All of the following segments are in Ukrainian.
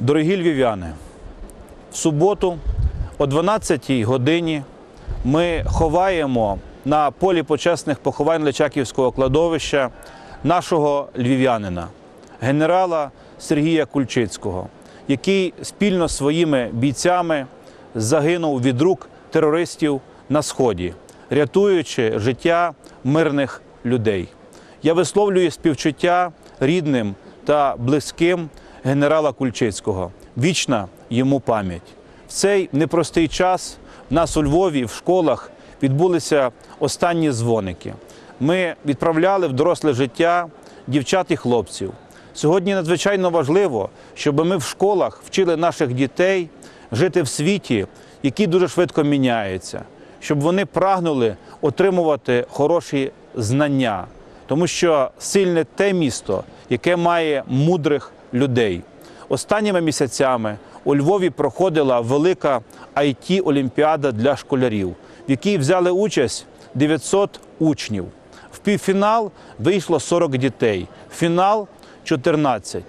Дорогі львів'яни, в суботу о 12-й годині ми ховаємо на полі почесних поховань Личаківського кладовища нашого львів'янина, генерала Сергія Кульчицького, який спільно з своїми бійцями загинув від рук терористів на сході, рятуючи життя мирних людей. Я висловлюю співчуття рідним та близьким генерала Кульчицького. Вічна йому пам'ять. В цей непростий час в нас у Львові в школах відбулися останні дзвоники. Ми відправляли в доросле життя дівчат і хлопців. Сьогодні надзвичайно важливо, щоб ми в школах вчили наших дітей жити в світі, який дуже швидко міняється, щоб вони прагнули отримувати хороші знання, тому що сильне те місто, яке має мудрих людей. Останніми місяцями у Львові проходила велика it олімпіада для школярів, в якій взяли участь 900 учнів. В півфінал вийшло 40 дітей, фінал 14.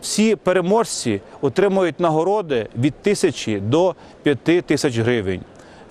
Всі переможці отримують нагороди від тисячі до п'яти тисяч гривень.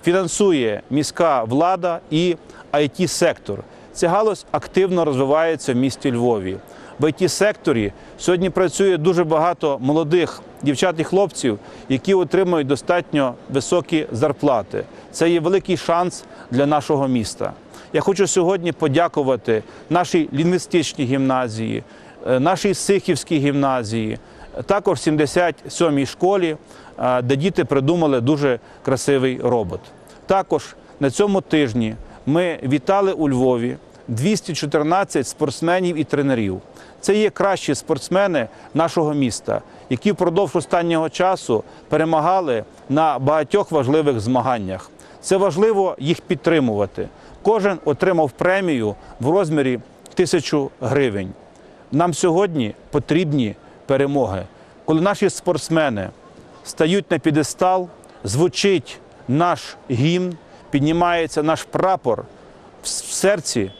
Фінансує міська влада і it сектор Ця галузь активно розвивається в місті Львові. В it секторі сьогодні працює дуже багато молодих дівчат і хлопців, які отримують достатньо високі зарплати. Це є великий шанс для нашого міста. Я хочу сьогодні подякувати нашій лінгвістичній гімназії, е, нашій Сихівській гімназії, також 77-й школі, е, де діти придумали дуже красивий робот. Також на цьому тижні ми вітали у Львові 214 спортсменів і тренерів. Це є кращі спортсмени нашого міста, які впродовж останнього часу перемагали на багатьох важливих змаганнях. Це важливо їх підтримувати. Кожен отримав премію в розмірі тисячу гривень. Нам сьогодні потрібні перемоги. Коли наші спортсмени стають на підестал, звучить наш гімн, піднімається наш прапор в серці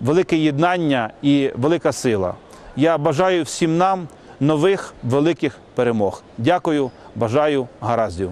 велике єднання і велика сила. Я бажаю всім нам нових великих перемог. Дякую, бажаю гараздів.